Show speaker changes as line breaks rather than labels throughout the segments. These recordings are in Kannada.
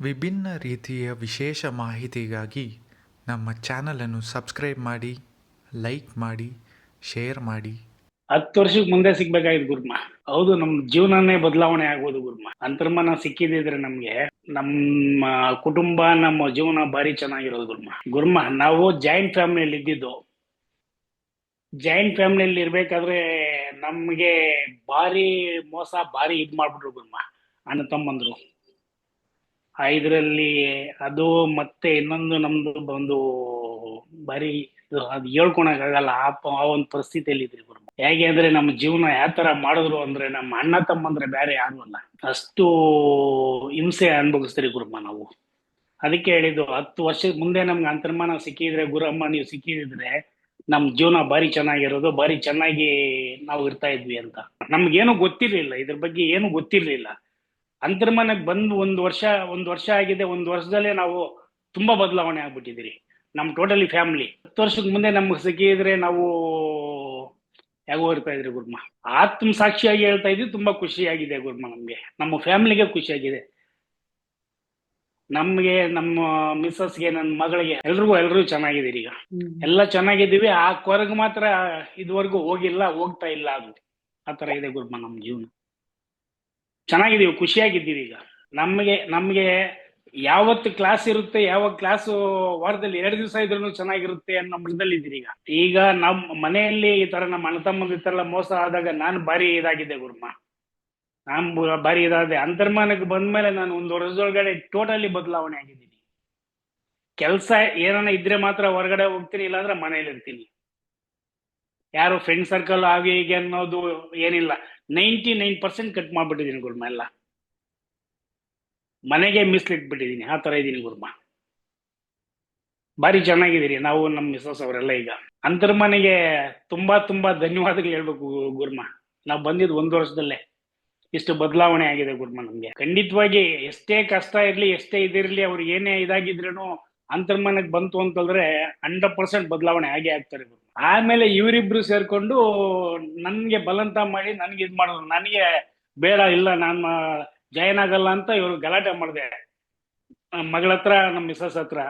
ವಿಭಿನ್ನ ರೀತಿಯ ವಿಶೇಷ ಮಾಹಿತಿಗಾಗಿ ನಮ್ಮ ಚಾನಲನ್ನು ಸಬ್ಸ್ಕ್ರೈಬ್ ಮಾಡಿ, ಲೈಕ್ ಮಾಡಿ, ಶೇರ್ ಮಾಡಿ.
ಹತ್ತು ವರ್ಷಕ್ಕೆ ಮುಂದೆ ಸಿಗ್ಬೇಕಾಗಿತ್ತು ಗುರುಮ. ಹೌದು, ನಮ್ ಜೀವನನೇ ಬದಲಾವಣೆ ಆಗ್ಬೋದು ಗುರುಮ. ಅಂತರ್ಮನ ಸಿಕ್ಕಿದ್ರೆ ನಮ್ಗೆ ನಮ್ಮ ಕುಟುಂಬ, ನಮ್ಮ ಜೀವನ ಭಾರಿ ಚೆನ್ನಾಗಿರೋದು ಗುರುಮ. ಗುರುಮ, ನಾವು ಜಾಯಿಂಟ್ ಫ್ಯಾಮಿಲಿಯಲ್ಲಿ ಇದ್ದಿದ್ದು. ಜಾಯಿಂಟ್ ಫ್ಯಾಮಿಲಿಯಲ್ಲಿ ಇರ್ಬೇಕಾದ್ರೆ ನಮ್ಗೆ ಭಾರಿ ಮೋಸ, ಭಾರಿ ಇದ್ ಮಾಡ್ಬಿಟ್ರು ಗುರುಮ. ಅಣ್ಣ, ತಮ್ಮಂದ್ರು. ಆ ಇದ್ರಲ್ಲಿ ಅದು ಮತ್ತೆ ಇನ್ನೊಂದು ನಮ್ದು ಒಂದು ಬಾರಿ ಅದು ಹೇಳ್ಕೊಳಕ್ ಆಗಲ್ಲ ಆ ಆ ಒಂದು ಪರಿಸ್ಥಿತಿಯಲ್ಲಿ ಇದ್ರಿ ಗುರು. ಹೇಗೆ ಅಂದ್ರೆ ನಮ್ಮ ಜೀವನ ಯಾವ ತರ ಮಾಡಿದ್ರು ಅಂದ್ರೆ ನಮ್ಮ ಅಣ್ಣ ತಮ್ಮಂದ್ರೆ ಬೇರೆ ಯಾರು ಅಲ್ಲ. ಅಷ್ಟು ಹಿಂಸೆ ಅನುಭವಿಸ್ತೀರಿ ಗುರುಮ್ಮ ನಾವು. ಅದಕ್ಕೆ ಹೇಳಿದ್ದು ಹತ್ತು ವರ್ಷದ ಮುಂದೆ ನಮ್ಗೆ ಅಂತರ್ಮಾನ ಸಿಕ್ಕಿದ್ರೆ ಗುರಮ್ಮ ನೀವು ಸಿಕ್ಕಿದ್ರೆ ನಮ್ ಜೀವನ ಬಾರಿ ಚೆನ್ನಾಗಿರೋದು ಬಾರಿ ಚೆನ್ನಾಗಿ ನಾವು ಇರ್ತಾ ಇದ್ವಿ ಅಂತ. ನಮ್ಗೇನು ಗೊತ್ತಿರ್ಲಿಲ್ಲ, ಇದ್ರ ಬಗ್ಗೆ ಏನು ಗೊತ್ತಿರ್ಲಿಲ್ಲ. ಅಂತರ್ಮಾನಕ್ಕೆ ಬಂದು ಒಂದು ವರ್ಷ ಒಂದು ವರ್ಷ ಆಗಿದೆ ಒಂದು ವರ್ಷದಲ್ಲೇ ನಾವು ತುಂಬಾ ಬದಲಾವಣೆ ಆಗ್ಬಿಟ್ಟಿದ್ದೀರಿ ನಮ್ ಟೋಟಲಿ ಫ್ಯಾಮಿಲಿ. ಹತ್ತು ವರ್ಷಕ್ಕೆ ಮುಂದೆ ನಮ್ಗೆ ಸಿಕ್ಕಿದ್ರೆ ನಾವು ಹೇಗೋ ಇರ್ತಾ ಇದ್ರಿ ಗುರ್ಮ. ಆತ್ಮ ಸಾಕ್ಷಿಯಾಗಿ ಹೇಳ್ತಾ ಇದ್ವಿ ತುಂಬಾ ಖುಷಿಯಾಗಿದೆ ಗುರ್ಮ ನಮ್ಗೆ. ನಮ್ಮ ಫ್ಯಾಮಿಲಿಗೆ ಖುಷಿಯಾಗಿದೆ. ನಮ್ಗೆ ನಮ್ಮ ಮಿಸ್ಸಸ್ಗೆ ನನ್ನ ಮಗಳಿಗೆ ಎಲ್ರಿಗೂ ಎಲ್ರಿಗೂ ಚೆನ್ನಾಗಿದ್ದೀರಿ ಈಗ. ಎಲ್ಲ ಚೆನ್ನಾಗಿದ್ದೀವಿ ಆ ಕೊರಗ್ ಮಾತ್ರ ಇದುವರೆಗೂ ಹೋಗಿಲ್ಲ ಹೋಗ್ತಾ ಇಲ್ಲ ಅದು ಆತರ ತರ ಇದೆ ಗುರುಮ ನಮ್ ಜೀವನ. ಚೆನ್ನಾಗಿದ್ದೀವಿ, ಖುಷಿಯಾಗಿದ್ದೀವಿ ಈಗ. ನಮಗೆ ನಮಗೆ ಯಾವತ್ತು ಕ್ಲಾಸ್ ಇರುತ್ತೆ ಯಾವ ಕ್ಲಾಸ್ ವಾರದಲ್ಲಿ ಎರಡು ದಿವಸ ಇದ್ರೂ ಚೆನ್ನಾಗಿರುತ್ತೆ ಅನ್ನೋ ಮಟ್ಟದಲ್ಲಿ ಇದ್ದೀರಿ ಈಗ. ಈಗ ನಮ್ಮ ಮನೆಯಲ್ಲಿ ಈ ತರ ನಮ್ಮ ಅಣ್ಣ ತಮ್ಮಂದು ಈ ತರ ಮೋಸ ಆದಾಗ ನಾನು ಭಾರಿ ಇದಾಗಿದ್ದೆ ಗುರುಮ ನಾನ್ ಭಾರಿ ಇದಾದೆ. ಅಂತರ್ಮಾನಕ್ಕೆ ಬಂದ್ಮೇಲೆ ನಾನು ಒಂದು ವರ್ಷದೊಳಗಡೆ ಟೋಟಲಿ ಬದಲಾವಣೆ ಆಗಿದ್ದೀನಿ. ಕೆಲಸ ಏನಾನ ಇದ್ರೆ ಮಾತ್ರ ಹೊರಗಡೆ ಹೋಗ್ತೀನಿ, ಇಲ್ಲಾಂದ್ರೆ ಮನೆಯಲ್ಲಿ ಇರ್ತೀನಿ ಯಾರು ಫ್ರೆಂಡ್ ಸರ್ಕಲ್ ಆಗಿ ಹೀಗೆ ಅನ್ನೋದು ಏನಿಲ್ಲ. ನೈಂಟಿ ನೈನ್ ಪರ್ಸೆಂಟ್ ಕಟ್ ಮಾಡ್ಬಿಟ್ಟಿದ್ದೀನಿ ಗುರುಮ ಎಲ್ಲ. ಮನೆಗೆ ಮೀಸಲಿಟ್ಬಿಟ್ಟಿದ್ದೀನಿ ಆ ತರ ಇದ್ದೀನಿ ಗುರುಮ. ಭಾರಿ ಚೆನ್ನಾಗಿದ್ದೀರಿ. ನಾವು ನಮ್ಮ ಮಿಸಸ್ ಅವರೆಲ್ಲ ಈಗ. ಅಂತರ್ಮನೆಗೆ ತುಂಬಾ ತುಂಬಾ ಧನ್ಯವಾದಗಳು ಹೇಳ್ಬೇಕು ಗುರುಮ. ನಾವು ಬಂದಿದ್ದು ಒಂದು ವರ್ಷದಲ್ಲೇ ಇಷ್ಟು ಬದಲಾವಣೆ ಆಗಿದೆ ಗುರುಮ ನಮ್ಗೆ. ಖಂಡಿತವಾಗಿ ಎಷ್ಟೇ ಕಷ್ಟ ಇರ್ಲಿ, ಎಷ್ಟೇ ಇದಿರ್ಲಿ, ಅವ್ರು ಏನೇ ಇದಾಗಿದ್ರೂ ಅಂತರ್ಮನಕ್ ಬಂತು ಅಂತಂದ್ರೆ ಹಂಡ್ರೆಡ್ ಪರ್ಸೆಂಟ್ ಬದಲಾವಣೆ ಆಗೇ ಆಗ್ತಾರೆ ಗುರು ಆಮೇಲೆ ಇವರಿಬ್ರು ಸೇರ್ಕೊಂಡು ನನ್ಗೆ ಬಲಂತ ಮಾಡಿ ನನ್ಗೆ ಇದ್ ಮಾಡಿದ್ರು ನನಗೆ ಬೇಡ ಇಲ್ಲ ನಾನು ಜಾಯಿನ್ ಆಗಲ್ಲ ಅಂತ ಇವ್ರು ಗಲಾಟೆ ಮಾಡಿದೆ. ಮಗಳ ಹತ್ರ ನಮ್ಮ ಮಿಸಸ್ ಹತ್ರ.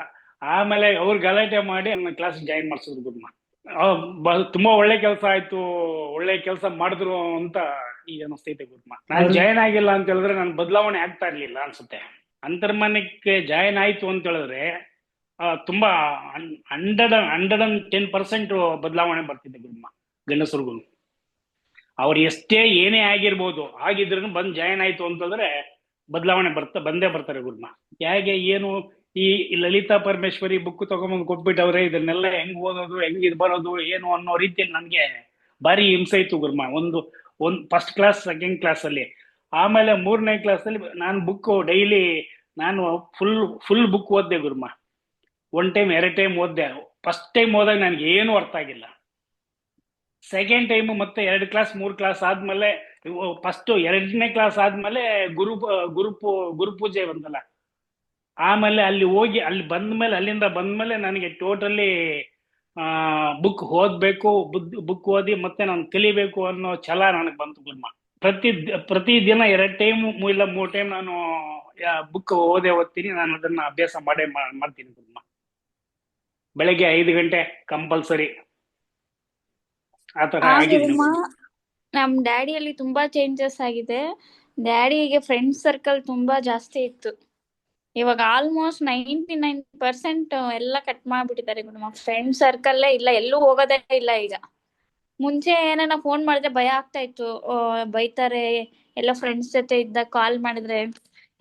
ಆಮೇಲೆ ಅವ್ರು ಗಲಾಟೆ ಮಾಡಿ ನನ್ನ ಕ್ಲಾಸ್ ಜಾಯಿನ್ ಮಾಡಿಸಿದ್ರು ಗುರುಮ. ತುಂಬಾ ಒಳ್ಳೆ ಕೆಲಸ ಆಯ್ತು ಒಳ್ಳೆ ಕೆಲಸ ಮಾಡಿದ್ರು ಅಂತ ಈಗ ಅನಿಸ್ತೈತೆ ಗುರುಮ. ನಾನು ಜಾಯಿನ್ ಆಗಿಲ್ಲ ಅಂತ ಹೇಳಿದ್ರೆ ನಾನು ಬದಲಾವಣೆ ಆಗ್ತಾ ಇರ್ಲಿಲ್ಲ ಅನ್ಸುತ್ತೆ. ಅಂತರ್ಮಾನಕ್ಕೆ ಜಾಯಿನ್ ಆಯ್ತು ಅಂತ ಹೇಳಿದ್ರೆ ತುಂಬಾ hundred hundred and ten percent ಬದಲಾವಣೆ ಬರ್ತಿದೆ ಗುರುಮ ಗಂಡಸರಿಗೂ ಅವ್ರು ಎಷ್ಟೇ ಏನೇ ಆಗಿರ್ಬೋದು ಆಗಿದ್ರು ಬಂದ್ ಜಾಯಿನ್ ಆಯ್ತು ಅಂತಂದ್ರೆ ಬದಲಾವಣೆ ಬರ್ತಾ, ಬಂದೇ ಬರ್ತಾರೆ ಗುರ್ಮ ಹೇಗೆ, ಏನು, ಈ ಈ ಲಲಿತಾ ಪರಮೇಶ್ವರಿ ಬುಕ್ ತಗೊಂಬಂದು ಕೊಟ್ಬಿಟ್ಟವ್ರೆ, ಇದನ್ನೆಲ್ಲ ಹೆಂಗ್ ಓದೋದು, ಹೆಂಗ್ ಇದು ಬರೋದು, ಏನು ಅನ್ನೋ ರೀತಿಯಲ್ಲಿ ನನ್ಗೆ ಭಾರಿ ಹಿಂಸೆ ಇತ್ತು ಗುರುಮ ಒಂದು, ಒಂದ್ ಫಸ್ಟ್ ಕ್ಲಾಸ್ ಸೆಕೆಂಡ್ ಕ್ಲಾಸ್ ಅಲ್ಲಿ. ಆಮೇಲೆ ಮೂರನೇ ಕ್ಲಾಸ್ ಅಲ್ಲಿ ನಾನು ಬುಕ್ ಡೈಲಿ, ನಾನು ಫುಲ್ ಫುಲ್ ಬುಕ್ ಓದ್ದೆ ಗುರುಮ ಒನ್ ಟೈಮ್ ಎರಡು ಟೈಮ್ ಓದ್ದೆ. ಫಸ್ಟ್ ಟೈಮ್ ಓದಾಗ ನನಗೆ ಏನು ಅರ್ಥ ಆಗಿಲ್ಲ. ಸೆಕೆಂಡ್ ಟೈಮ್ ಮತ್ತೆ ಎರಡು ಕ್ಲಾಸ್ ಮೂರ್ ಕ್ಲಾಸ್ ಆದ್ಮೇಲೆ ಫಸ್ಟ್ ಎರಡನೇ ಕ್ಲಾಸ್ ಆದ್ಮೇಲೆ ಗುರು ಗುರು ಪೂ- ಗುರು ಪೂಜೆ ಬಂದಲ್ಲ ಆಮೇಲೆ ಅಲ್ಲಿ ಹೋಗಿ, ಅಲ್ಲಿ ಬಂದ್ಮೇಲೆ, ಅಲ್ಲಿಂದ ಬಂದ್ಮೇಲೆ ನನಗೆ ಟೋಟಲಿ ಬುಕ್ ಓದ್ಬೇಕು ಬುಕ್ ಓದಿ ಮತ್ತೆ ನಾನು ಕಲಿಬೇಕು ಅನ್ನೋ ಛಲ ನನಗೆ ಬಂತು ಗುರುಮ ಪ್ರತಿ ಪ್ರತಿ ದಿನ ಎರಡು ಟೈಮ್ ಇಲ್ಲ, ಮೂರು ಟೈಮ್ ನಾನು ಬುಕ್ ಓದೇ ಓದ್ತೀನಿ. ನಾನು ಅದನ್ನ ಅಭ್ಯಾಸ ಮಾಡೇ ಮಾಡ್ತೀನಿ ಗುರುಮ ಬೆಳಗ್ಗೆ ಐದು ಗಂಟೆ ಕಂಪಲ್ಸರಿ ಆತರ
ನಮ್ ಡ್ಯಾಡಿಯಲ್ಲಿ ತುಂಬಾ ಚೇಂಜಸ್ ಆಗಿದೆ. ಡ್ಯಾಡಿಗೆ ಫ್ರೆಂಡ್ ಸರ್ಕಲ್ ತುಂಬಾ ಜಾಸ್ತಿ ಇತ್ತು. ಇವಾಗ ಆಲ್ಮೋಸ್ಟ್ ನೈಂಟಿ ನೈನ್ ಪರ್ಸೆಂಟ್ ಎಲ್ಲ ಕಟ್ ಮಾಡ್ಬಿಟ್ಟಿದ್ದಾರೆ ನಮ್ಮ ಫ್ರೆಂಡ್ ಸರ್ಕಲ್ಲೇ ಇಲ್ಲ ಎಲ್ಲೂ ಹೋಗೋದೇ ಇಲ್ಲ ಈಗ. ಮುಂಚೆ ಏನಾನ ಫೋನ್ ಮಾಡಿದ್ರೆ ಭಯ ಆಗ್ತಾ ಇತ್ತು. ಬೈತಾರೆ ಎಲ್ಲ ಫ್ರೆಂಡ್ಸ್ ಜೊತೆ ಇದ್ದಾಗ ಕಾಲ್ ಮಾಡಿದ್ರೆ.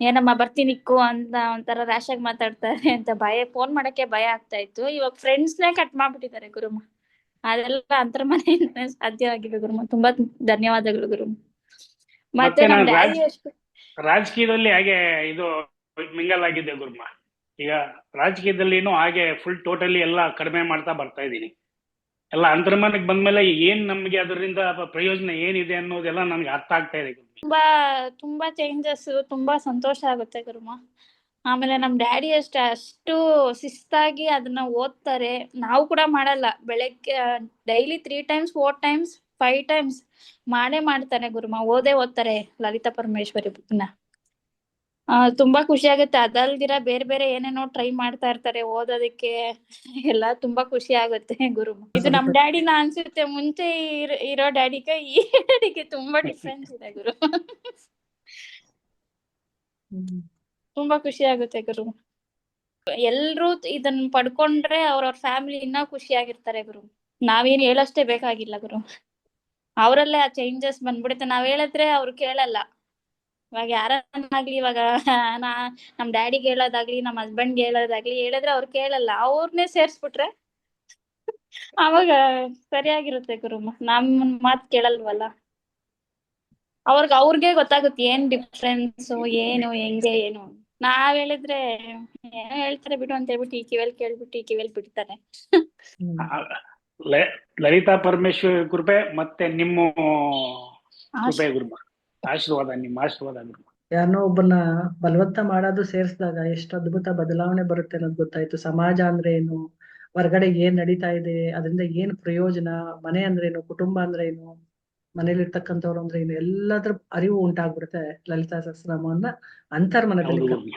ಏನಮ್ಮ ಬರ್ತೀನಿ ಇಕ್ಕು ಅಂತ ಒಂಥರ ರ್ಯಾಶ್ ಆಗಿ ಮಾತಾಡ್ತಾರೆ ಅಂತ ಭಯ ಫೋನ್ ಮಾಡಕ್ಕೆ ಭಯ ಆಗ್ತಾ ಇತ್ತು. ಇವಾಗ ಫ್ರೆಂಡ್ಸ್ನೇ ಕಟ್ ಮಾಡ್ಬಿಟ್ಟಿದ್ದಾರೆ ಗುರುಮ. ಅದೆಲ್ಲ ಅಂತರ್ಮನೆಯಿಂದನೇ ಸಾಧ್ಯ ಆಗಿದೆ ಗುರುಮ. ತುಂಬಾ ಧನ್ಯವಾದಗಳು ಗುರುಮ. ಮತ್ತೆ
ಮತ್ತೆ
ನಮ್ ಡ್ಯಾಡಿ ಅಷ್ಟು
ರಾಜಕೀಯದಲ್ಲಿ ಹಾಗೆ ಇದು ಮಿಂಗಲ್ ಆಗಿದೆ ಗುರುಮ. ಈಗ ರಾಜಕೀಯದಲ್ಲಿನೂ ಹಾಗೆ ಫುಲ್ ಟೋಟಲಿ ಎಲ್ಲ ಕಡಿಮೆ ಮಾಡ್ತಾ ಬರ್ತಾ ಇದ್ದೀನಿ. ಎಲ್ಲ ಅಂತರ್ಮಾನಕ್ಕೆ ಬಂದ್ಮೇಲೆ ಏನ್ ನಮ್ಗೆ ಅದರಿಂದ ಪ್ರಯೋಜನ ಏನಿದೆ ಅನ್ನೋದೆಲ್ಲ ನಮ್ಗೆ ಅರ್ಥ ಆಗ್ತಾ ಇದೆ
ತುಂಬಾ ತುಂಬಾ ಚೇಂಜಸ್ ತುಂಬಾ ಸಂತೋಷ ಆಗುತ್ತೆ ಗುರುಮ. ಆಮೇಲೆ ನಮ್ ಡ್ಯಾಡಿ ಅಷ್ಟೇ, ಅಷ್ಟು ಶಿಸ್ತಾಗಿ ಅದನ್ನ ಓದ್ತಾರೆ. ನಾವು ಕೂಡ ಮಾಡಲ್ಲ. ಬೆಳಗ್ಗೆ daily three times four times five times ಮಾಡೇ ಮಾಡ್ತಾರೆ ಗುರುಮ. ಓದೇ ಓದ್ತಾರೆ ಲಲಿತಾ ಪರಮೇಶ್ವರಿ ಬುಕ್ನ ತುಂಬಾ ಖುಷಿ ಆಗುತ್ತೆ. ಅದಲ್ದಿರ ಬೇರೆ ಬೇರೆ ಏನೇನೋ ಟ್ರೈ ಮಾಡ್ತಾ ಇರ್ತಾರೆ ಓದೋದಕ್ಕೆ. ಎಲ್ಲ ತುಂಬಾ ಖುಷಿ ಆಗುತ್ತೆ ಗುರು. ಇದು ನಮ್ ಡ್ಯಾಡಿನ ಅನ್ಸುತ್ತೆ. ಮುಂಚೆ ಇರ್- ಇರೋ ಡ್ಯಾಡಿಗೆ ಈ ಡ್ಯಾಡಿಗೆ ತುಂಬಾ ಡಿಫ್ರೆನ್ಸ್ ಇದೆ ಗುರು. ತುಂಬಾ ಖುಷಿ ಆಗುತ್ತೆ ಗುರು. ಎಲ್ರು ಇದನ್ನ ಪಡ್ಕೊಂಡ್ರೆ ಅವ್ರವ್ರ ಫ್ಯಾಮಿಲಿ ಇನ್ನ ಖುಷಿಯಾಗಿರ್ತಾರೆ ಗುರು. ನಾವೇನ್ ಹೇಳಷ್ಟೇ ಬೇಕಾಗಿಲ್ಲ ಗುರು. ಅವರಲ್ಲೇ ಆ ಚೇಂಜಸ್ ಬಂದ್ಬಿಡುತ್ತೆ. ನಾವ್ ಹೇಳಿದ್ರೆ ಅವ್ರು ಕೇಳಲ್ಲ. ಇವಾಗ ಯಾರಾಗ್ಲಿ ಇವಾಗ ನಾ ನಮ್ ಡ್ಯಾಡಿಗೆ ಹೇಳೋದಾಗ್ಲಿ ನಮ್ ಹಸ್ಬೆಂಡ್ಗೆ ಹೇಳೋದಾಗ್ಲಿ ಹೇಳಿದ್ರೆ ಅವ್ರು ಕೇಳಲ್ಲ. ಅವ್ರನ್ನೇ ಸೇರ್ಸ್ಬಿಟ್ರೆ ಅವಾಗ ಸರಿಯಾಗಿರುತ್ತೆ ಗುರು. ನಮ್ ಮಾತ್ ಕೇಳಲ್ವಲ್ಲ. ಅವ್ರಿಗೆ ಅವ್ರಿಗೆ ಗೊತ್ತಾಗುತ್ತೆ ಏನ್ ಡಿಫ್ರೆನ್ಸ್ ಏನು ಹೆಂಗೆ ಏನು. ನಾವ್ ಹೇಳಿದ್ರೆ ಏನೋ ಹೇಳ್ತಾರೆ ಬಿಡು ಅಂತ ಹೇಳ್ಬಿಟ್ಟು ಈ ಕಿವಿಯಲ್ಲಿ ಕೇಳ್ಬಿಟ್ಟು ಈ ಕಿವಿಯಲ್ಲಿ ಬಿಡ್ತಾರೆ.
ಲಲಿತಾ ಪರಮೇಶ್ವರ್ ಕೃಪೆ ಮತ್ತೆ ನಿಮ್ಮ ಕೃಪೆ ಗುರುಮ ಆಶೀರ್ವಾದ ನಿಮ್ಮ ಆಶೀರ್ವಾದ
ಯಾರನ್ನೋ ಒಬ್ಬನ್ನ ಬಲವತ್ತ ಮಾಡೋದು ಸೇರಿಸಿದಾಗ ಎಷ್ಟು ಅದ್ಭುತ ಬದಲಾವಣೆ ಬರುತ್ತೆ ಅನ್ನೋದು ಗೊತ್ತಾಯ್ತು. ಸಮಾಜ ಅಂದ್ರೆ ಏನು? ಹೊರಗಡೆ ಏನ್ ನಡೀತಾ ಇದೆ? ಅದರಿಂದ ಏನ್ ಪ್ರಯೋಜನ? ಮನೆ ಅಂದ್ರೆ ಏನು? ಕುಟುಂಬ ಅಂದ್ರೆ ಏನು? ಮನೇಲಿ ಇರ್ತಕ್ಕಂಥವ್ರು ಅಂದ್ರೆ ಏನು? ಎಲ್ಲದ್ರ ಅರಿವು ಉಂಟಾಗ್ಬಿಡುತ್ತೆ ಲಲಿತಾ ಸಹಸ್ರನಾಮವನ್ನ ಅಂತರ್ಮನದಲ್ಲಿ.